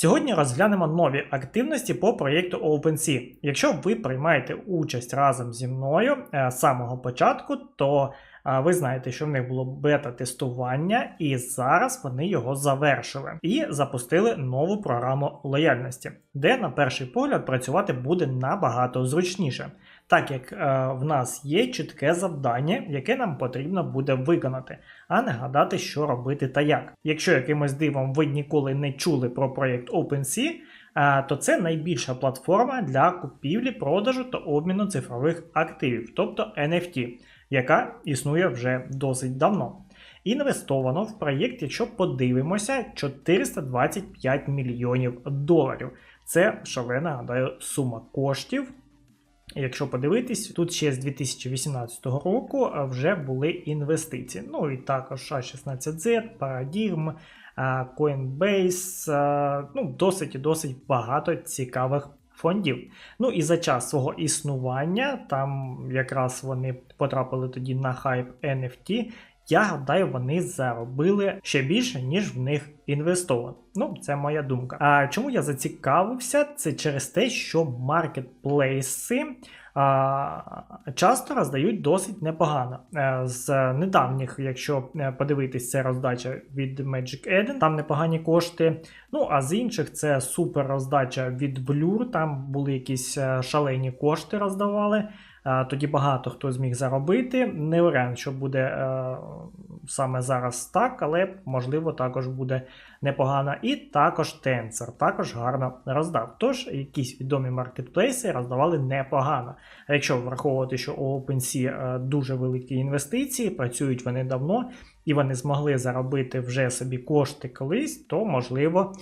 Сьогодні розглянемо нові активності по проєкту OpenSea. Якщо ви приймаєте участь разом зі мною е, з самого початку, то е, ви знаєте, що в них було бета-тестування, і зараз вони його завершили і запустили нову програму лояльності, де на перший погляд працювати буде набагато зручніше, так як е, в нас є чітке завдання, яке нам потрібно буде виконати, а не гадати, що робити та як. Якщо якимось дивом ви ніколи не чули про проєкт OpenSea, е, то це найбільша платформа для купівлі, продажу та обміну цифрових активів, тобто NFT, яка існує вже досить давно. Інвестовано в проєкт, якщо подивимося, 425 мільйонів доларів. Це шалена, гадаю, сума коштів. Якщо подивитись, тут ще з 2018 року вже були інвестиції. Ну і також A16Z, Paradigm, Coinbase, ну, досить і досить багато цікавих фондів. Ну і за час свого існування, там якраз вони потрапили тоді на хайп NFT. Я гадаю, вони заробили ще більше, ніж в них інвестовано. Ну, це моя думка. А чому я зацікавився? Це через те, що маркетплейси а, часто роздають досить непогано. Е, З недавніх, якщо е, подивитись, це роздача від Magic Eden, там непогані кошти. Ну, а з інших це супер роздача від Blur, там були якісь е, шалені кошти роздавали. Е, Тоді багато хто зміг заробити. Не варіант, що буде е, саме зараз так, але можливо також буде непогано. І також Tensor також гарно роздав. Тож якісь відомі маркетплейси роздавали непогано. А якщо враховувати, що у OpenSea е, дуже великі інвестиції, працюють вони давно. І вони змогли заробити вже собі кошти колись, то можливо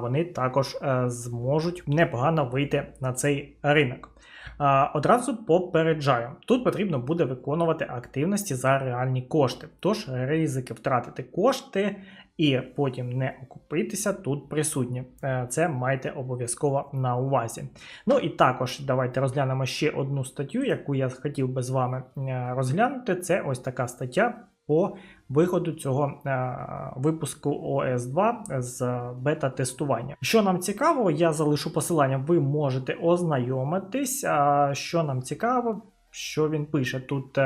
вони також зможуть непогано вийти на цей ринок. Одразу попереджаю, тут потрібно буде виконувати активності за реальні кошти. Тож ризики втратити кошти і потім не окупитися тут присутні. Е, Це майте обов'язково на увазі. Ну і також давайте розглянемо ще одну статтю, яку я хотів би з вами е, розглянути. Це ось така стаття. По виходу цього е, випуску ОС 2 з бета-тестування. Що нам цікаво, я залишу посилання, ви можете ознайомитись. Що нам цікаво, що він пише тут.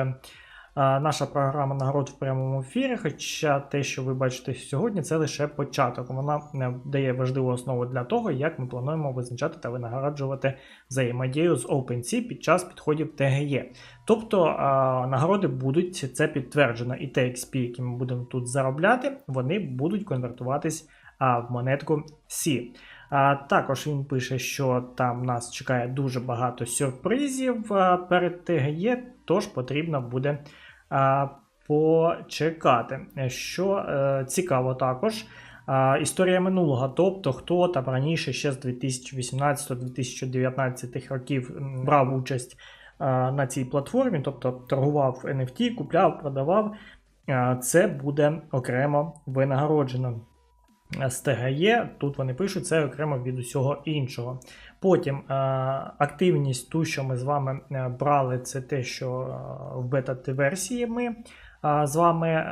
Е, Наша програма нагород в прямому ефірі, хоча те, що ви бачите сьогодні, це лише початок. Вона е, дає важливу основу для того, як ми плануємо визначати та винагороджувати взаємодію з OpenSea під час підходів ТГЄ. Тобто нагороди будуть це підтверджено, і TXP, які ми будемо тут заробляти, вони будуть конвертуватись в монетку C. А, Також він пише, що там нас чекає дуже багато сюрпризів перед ТГЄ, тож потрібно буде почекати. Що е, цікаво також. Історія минулого, тобто хто там раніше ще з 2018-2019 років брав участь на цій платформі, тобто торгував NFT, купляв, продавав, це буде окремо винагороджено. З ТГЄ, тут вони пишуть це окремо від усього іншого. Потім е, активність, ту, що ми з вами е, брали, це те, що е, в бета-версії ми з вами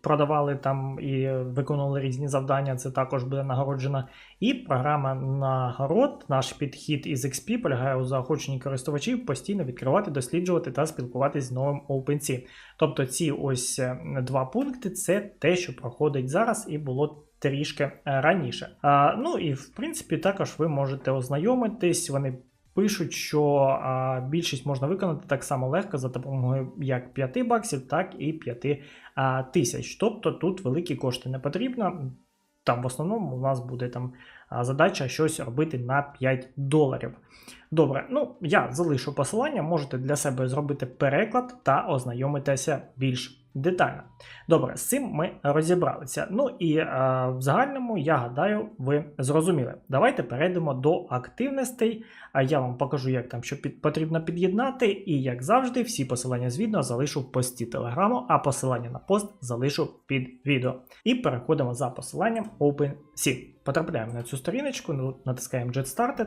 продавали там і виконували різні завдання, це також буде нагороджено. І програма нагород, наш підхід із XP полягає у заохоченні користувачів постійно відкривати, досліджувати та спілкуватись з новим OpenSea. Тобто ці ось два пункти це те, що проходить зараз, і було трішки е, раніше. А, Ну і в принципі також ви можете ознайомитись. Вони пишуть, що а, більшість можна виконати так само легко за допомогою як 5 баксів, так і 5 а, тисяч. Тобто тут великі кошти не потрібно. Там в основному у нас буде там задача щось робити на 5 доларів. Добре, ну я залишу посилання, можете для себе зробити переклад та ознайомитися більш детально. Добре, з цим ми розібралися. Ну і е, в загальному, я гадаю, ви зрозуміли. Давайте перейдемо до активностей. А я вам покажу, як там що під, потрібно під'єднати. І як завжди, всі посилання з відео залишу в пості телеграму, а посилання на пост залишу під відео. І переходимо за посиланням OpenSea. Потрапляємо на цю сторіночку, ну, натискаємо Get Started,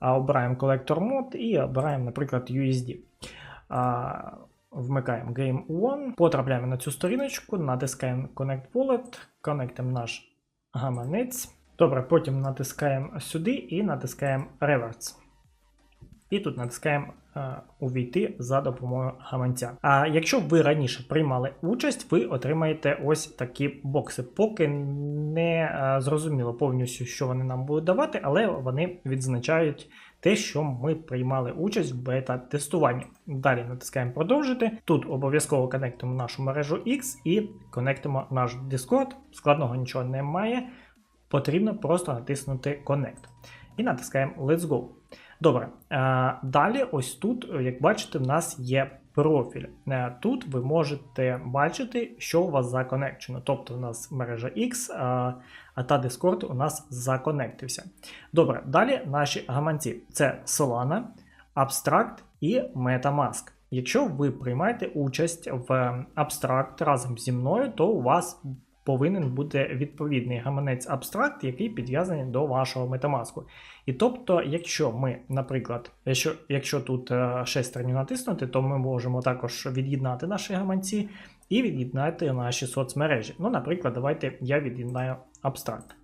обираємо Collector Mode і обираємо, наприклад, USD. Вмикаємо Game One, потрапляємо на цю сторіночку, натискаємо Connect Wallet, коннектимо наш гаманець. Добре, потім натискаємо сюди і натискаємо Reverse. І тут натискаємо увійти за допомогою гаманця. А якщо ви раніше приймали участь, ви отримаєте ось такі бокси. Поки не е, зрозуміло повністю, що вони нам будуть давати, але вони відзначають те, що ми приймали участь в бета-тестуванні. Далі натискаємо продовжити. Тут обов'язково конектимо нашу мережу X і конектимо наш Discord. Складного нічого немає. Потрібно просто натиснути Connect. І натискаємо Let's Go. Добре. Е, Далі, ось тут, як бачите, в нас є профіль. Е, Тут ви можете бачити, що у вас законекчено. Тобто у нас мережа X, а, а та Discord у нас законектився. Добре, далі наші гаманці це Solana, Abstract і Metamask. Якщо ви приймаєте участь в Abstract разом зі мною, то у вас повинен бути відповідний гаманець Abstract, який підв'язаний до вашого Metamask. І тобто, якщо ми, наприклад, якщо, якщо тут е, шестерню натиснути, то ми можемо також від'єднати наші гаманці і від'єднати наші соцмережі. Ну, наприклад, давайте я від'єднаю Abstract.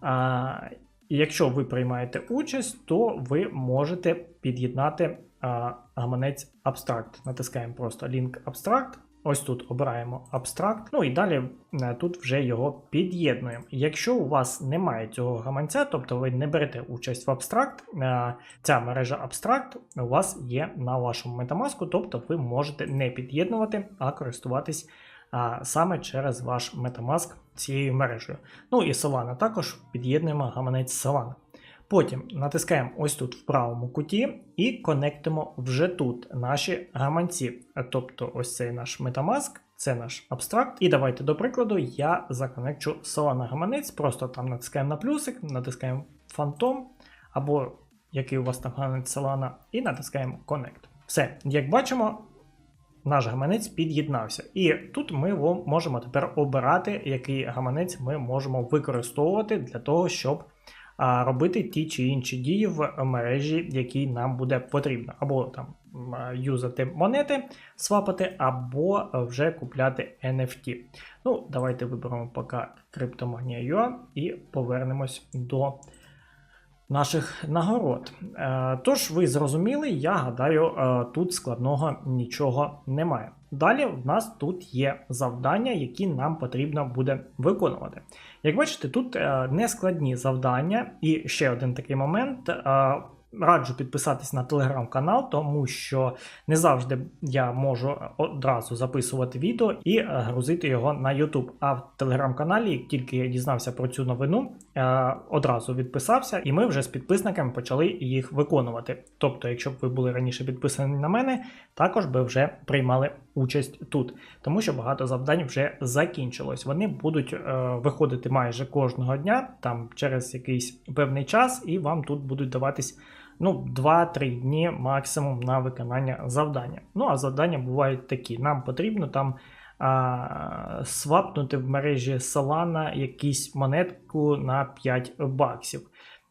А, якщо ви приймаєте участь, то ви можете під'єднати гаманець Abstract. Натискаємо просто Link Abstract. Ось тут обираємо Abstract. Ну і далі е, тут вже його під'єднуємо. Якщо у вас немає цього гаманця, тобто ви не берете участь в Abstract, е, ця мережа Abstract у вас є на вашому Metamask, тобто ви можете не під'єднувати, а користуватись саме через ваш Metamask цією мережею. Ну і Solana також під'єднуємо гаманець Solana. Потім натискаємо ось тут в правому куті і конектимо вже тут наші гаманці. Тобто ось цей наш Metamask, це наш абстракт. І давайте, до прикладу, я законекчу Solana гаманець, просто там натискаємо на плюсик, натискаємо Phantom, або який у вас там гаманець Solana, і натискаємо Connect. Все, як бачимо, наш гаманець під'єднався. І тут ми можемо тепер обирати, який гаманець ми можемо використовувати для того, щоб робити ті чи інші дії в мережі, які нам буде потрібно. Або там юзати монети, свапати, або вже купляти NFT. Ну, Давайте виберемо поки CryptoMania.ua і повернемось до наших нагород. Е, тож, ви зрозуміли, я гадаю, е, тут складного нічого немає. Далі в нас тут є завдання, які нам потрібно буде виконувати. Як бачите, тут е, нескладні завдання, і ще один такий момент раджу підписатись на телеграм-канал, тому що не завжди я можу одразу записувати відео і е, грузити його на YouTube. А в телеграм-каналі, як тільки я дізнався про цю новину, е, одразу відписався, і ми вже з підписниками почали їх виконувати. Тобто, якщо б ви були раніше підписані на мене, також би вже приймали участь тут, тому що багато завдань вже закінчилось. Вони будуть е, виходити майже кожного дня, там через якийсь певний час, і вам тут будуть даватись ну, 2-3 дні максимум на виконання завдання. Ну, а завдання бувають такі. Нам потрібно там а, свапнути в мережі Solana якусь монетку на 5 баксів.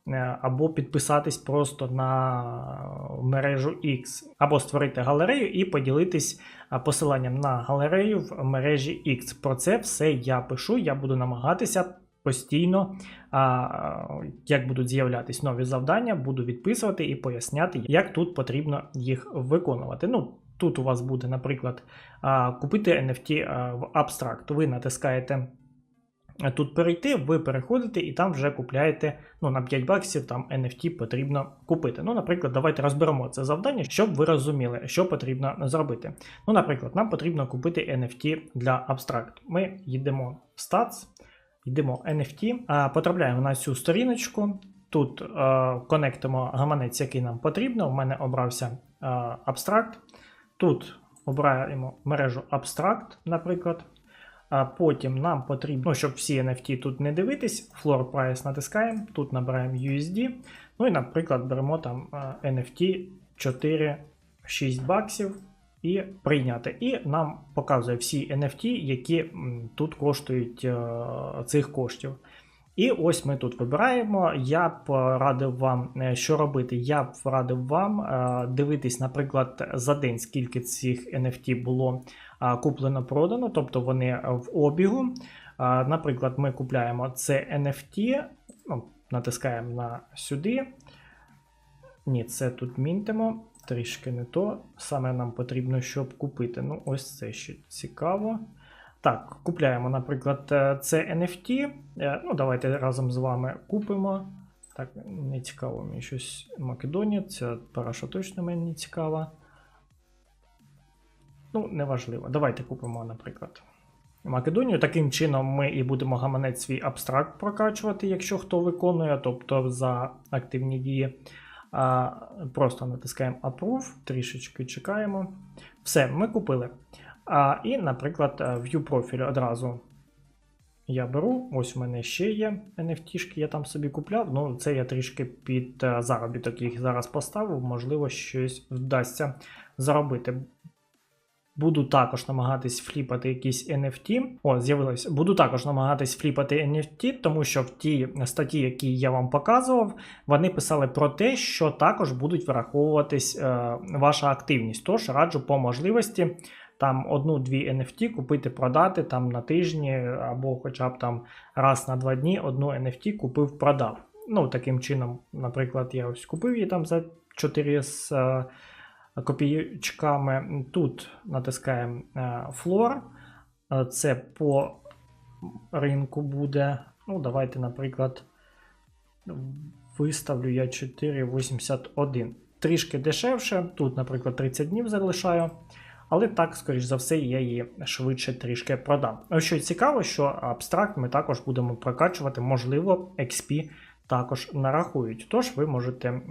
Е, або підписатись просто на мережу X, або створити галерею і поділитись посиланням на галерею в мережі X. Про це все я пишу, я буду намагатися постійно, а, як будуть з'являтись нові завдання, буду відписувати і поясняти, як тут потрібно їх виконувати. Ну, Тут у вас буде, наприклад, купити NFT в абстракт. Ви натискаєте. Тут перейти, ви переходите і там вже купляєте ну, на 5 баксів там NFT потрібно купити. Ну, Наприклад, давайте розберемо це завдання, щоб ви розуміли, що потрібно зробити. Ну, Наприклад, нам потрібно купити NFT для абстракт. Ми їдемо в Stats, Йдемо NFT, потрапляємо на цю сторіночку. тут е, конектимо гаманець, який нам потрібно. У мене обрався е, абстракт. Тут обираємо мережу абстракт, наприклад. А потім нам потрібно, ну, щоб всі NFT тут не дивитись, floor price натискаємо, тут набираємо USD. Ну і, наприклад, беремо там NFT 4-6 баксів і прийняти. І нам показує всі NFT, які тут коштують е, цих коштів. І ось ми тут вибираємо. Я б радив вам, е, що робити. Я б радив вам е, дивитись, наприклад, за день, скільки цих NFT було куплено-продано, тобто вони в обігу. Е, Наприклад, ми купляємо це NFT, ну, натискаємо на сюди. Ні, це тут мінтимо. Трішки не то. Саме нам потрібно, щоб купити. Ну, ось це ще цікаво. Так, купляємо, наприклад, е, це NFT. Е, Ну, давайте разом з вами купимо. Так, не цікаво мені щось Македонія. Ця параша точно мені цікава. Ну, неважливо. Давайте купимо, наприклад. Македонію. Таким чином ми і будемо гаманець свій абстракт прокачувати, якщо хто виконує, тобто за активні дії. А, Просто натискаємо Approve, трішечки чекаємо. Все, ми купили. А, І, наприклад, View профіль одразу я беру. Ось у мене ще є NFT, я там собі купляв. Ну, це я трішки під е, заробіток їх зараз поставив, можливо, щось вдасться заробити. Буду також намагатись фліпати якісь NFT. О, з'явилось. Буду також намагатись фліпати NFT, тому що в тій статті, які я вам показував, вони писали про те, що також будуть враховуватись е, ваша активність. Тож раджу по можливості там одну-дві NFT купити, продати там на тижні, або хоча б там раз на два дні одну NFT купив, продав. Ну, таким чином, наприклад, я ось купив її там за 4 з. Е, копійочками. Тут натискаємо Floor. Це по ринку буде. Ну, давайте, наприклад, виставлю я 4,81. Трішки дешевше. Тут, наприклад, 30 днів залишаю. Але так, скоріш за все, я її швидше трішки продам. Що цікаво, що абстракт ми також будемо прокачувати, можливо, XP також нарахують. Тож ви можете е,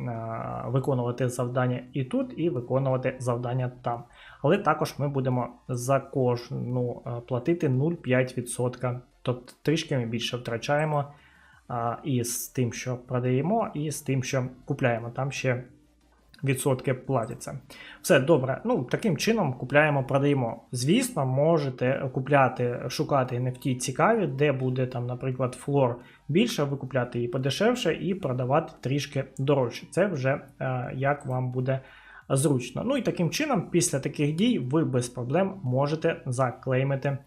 виконувати завдання і тут, і виконувати завдання там. Але також ми будемо за кожну е, платити 0,5%. Тобто трішки ми більше втрачаємо е, і з тим, що продаємо, і з тим, що купляємо. Там ще відсотки платяться. Все добре. Ну, таким чином купляємо, продаємо. Звісно, можете купляти, шукати NFT цікаві, де буде там, наприклад, флор більше, ви купляти її подешевше і продавати трішки дорожче. Це вже е, як вам буде зручно. Ну і таким чином, після таких дій, ви без проблем можете заклеймити е,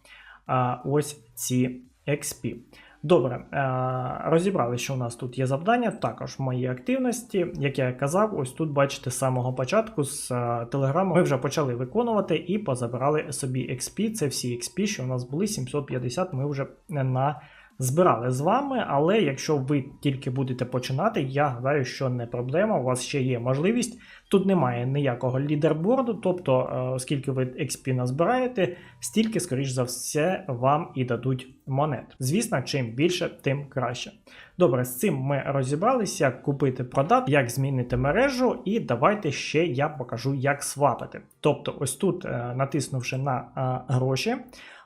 ось ці XP. Добре, е, розібрали, що у нас тут є завдання, також мої активності. Як я казав, ось тут бачите з самого початку з телеграму ми вже почали виконувати і позабирали собі XP. Це всі XP, що у нас були 750, ми вже на збирали з вами, але якщо ви тільки будете починати, я гадаю, що не проблема, у вас ще є можливість. Тут немає ніякого лідерборду, тобто, е, оскільки ви XP назбираєте, стільки, скоріш за все, вам і дадуть монет. Звісно, чим більше, тим краще. Добре, з цим ми розібралися, як купити продати, як змінити мережу, і давайте ще я покажу, як свапити. Тобто, ось тут, е, натиснувши на е, гроші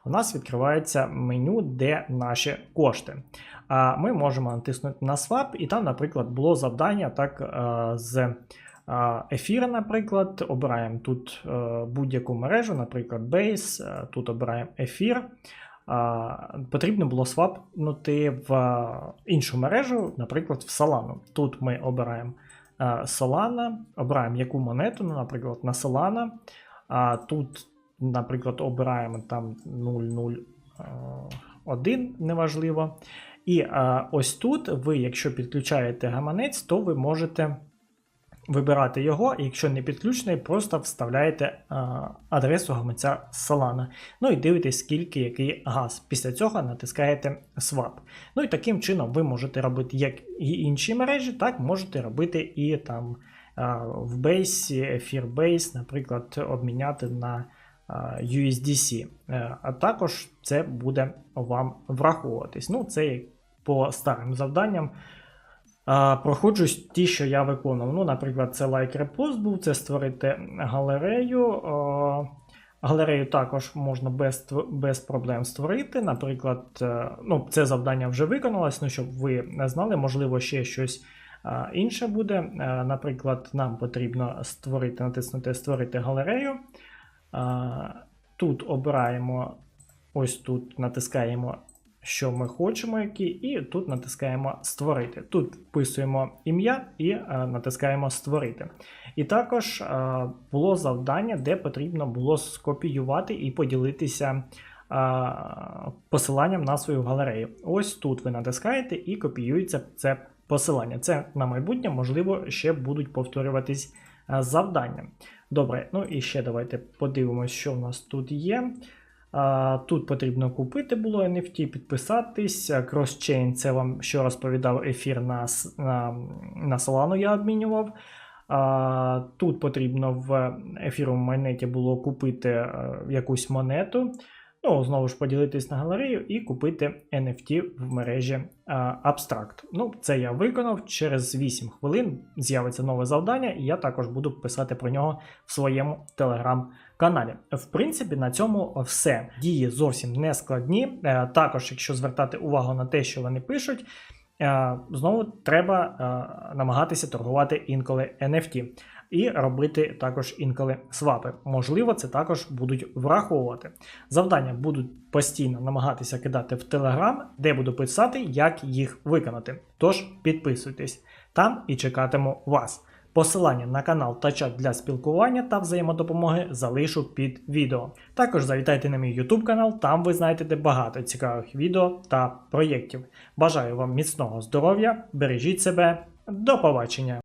у нас відкривається меню, де наші кошти. Ми можемо натиснути на Swap, і там, наприклад, було завдання так з ефіра, наприклад. Обираємо тут е, будь-яку мережу, наприклад, Base, е, тут обираємо ефір. Потрібно було свапнути в іншу мережу, наприклад, в Solana. Тут ми обираємо Solana, обираємо яку монету, ну, наприклад, на Solana. Тут наприклад, обираємо там 001, неважливо. І ось тут ви, якщо підключаєте гаманець, то ви можете вибирати його, і якщо не підключений, просто вставляєте адресу гаманця Solana. Ну і дивитесь, скільки який газ. Після цього натискаєте Swap. Ну і таким чином ви можете робити як і інші мережі, так можете робити і там в Base, Etherbase, наприклад, обміняти на. USDC, е, а також це буде вам враховуватись. Ну, це по старим завданням. А, проходжусь ті, що я виконував. Ну, наприклад, це лайк репост був, це створити галерею. А, галерею також можна без, без проблем створити. Наприклад, е, ну, це завдання вже виконалось, ну, щоб ви не знали, можливо, ще щось інше буде. Е, Наприклад, нам потрібно створити, натиснути Створити галерею. Тут обираємо, ось тут натискаємо, що ми хочемо, які, і тут натискаємо Створити. Тут вписуємо ім'я і е, натискаємо Створити. І також е, було завдання, де потрібно було скопіювати і поділитися е, посиланням на свою галерею. Ось тут ви натискаєте і копіюється це посилання. Це на майбутнє, можливо, ще будуть повторюватись е, завдання. Добре, ну і ще давайте подивимось, що в нас тут є. Тут потрібно купити було NFT, підписатись. Crosschain це вам що розповідав ефір на, на, на Solano я обмінював. Тут потрібно в ефірному майнеті було купити е, якусь монету. Ну, знову ж поділитись на галерею і купити NFT в мережі а, Abstract. Ну, це я виконав. Через 8 хвилин з'явиться нове завдання, і я також буду писати про нього в своєму телеграм-каналі. В принципі, на цьому все. Дії зовсім не складні. Е, Також, якщо звертати увагу на те, що вони пишуть, е, знову треба е, намагатися торгувати інколи NFT. І робити також інколи свапи. Можливо, це також будуть враховувати. Завдання будуть постійно намагатися кидати в Телеграм, де буду писати, як їх виконати. Тож підписуйтесь там і чекатиму вас. Посилання на канал та чат для спілкування та взаємодопомоги залишу під відео. Також завітайте на мій YouTube канал, там ви знайдете багато цікавих відео та проєктів. Бажаю вам міцного здоров'я, бережіть себе, до побачення!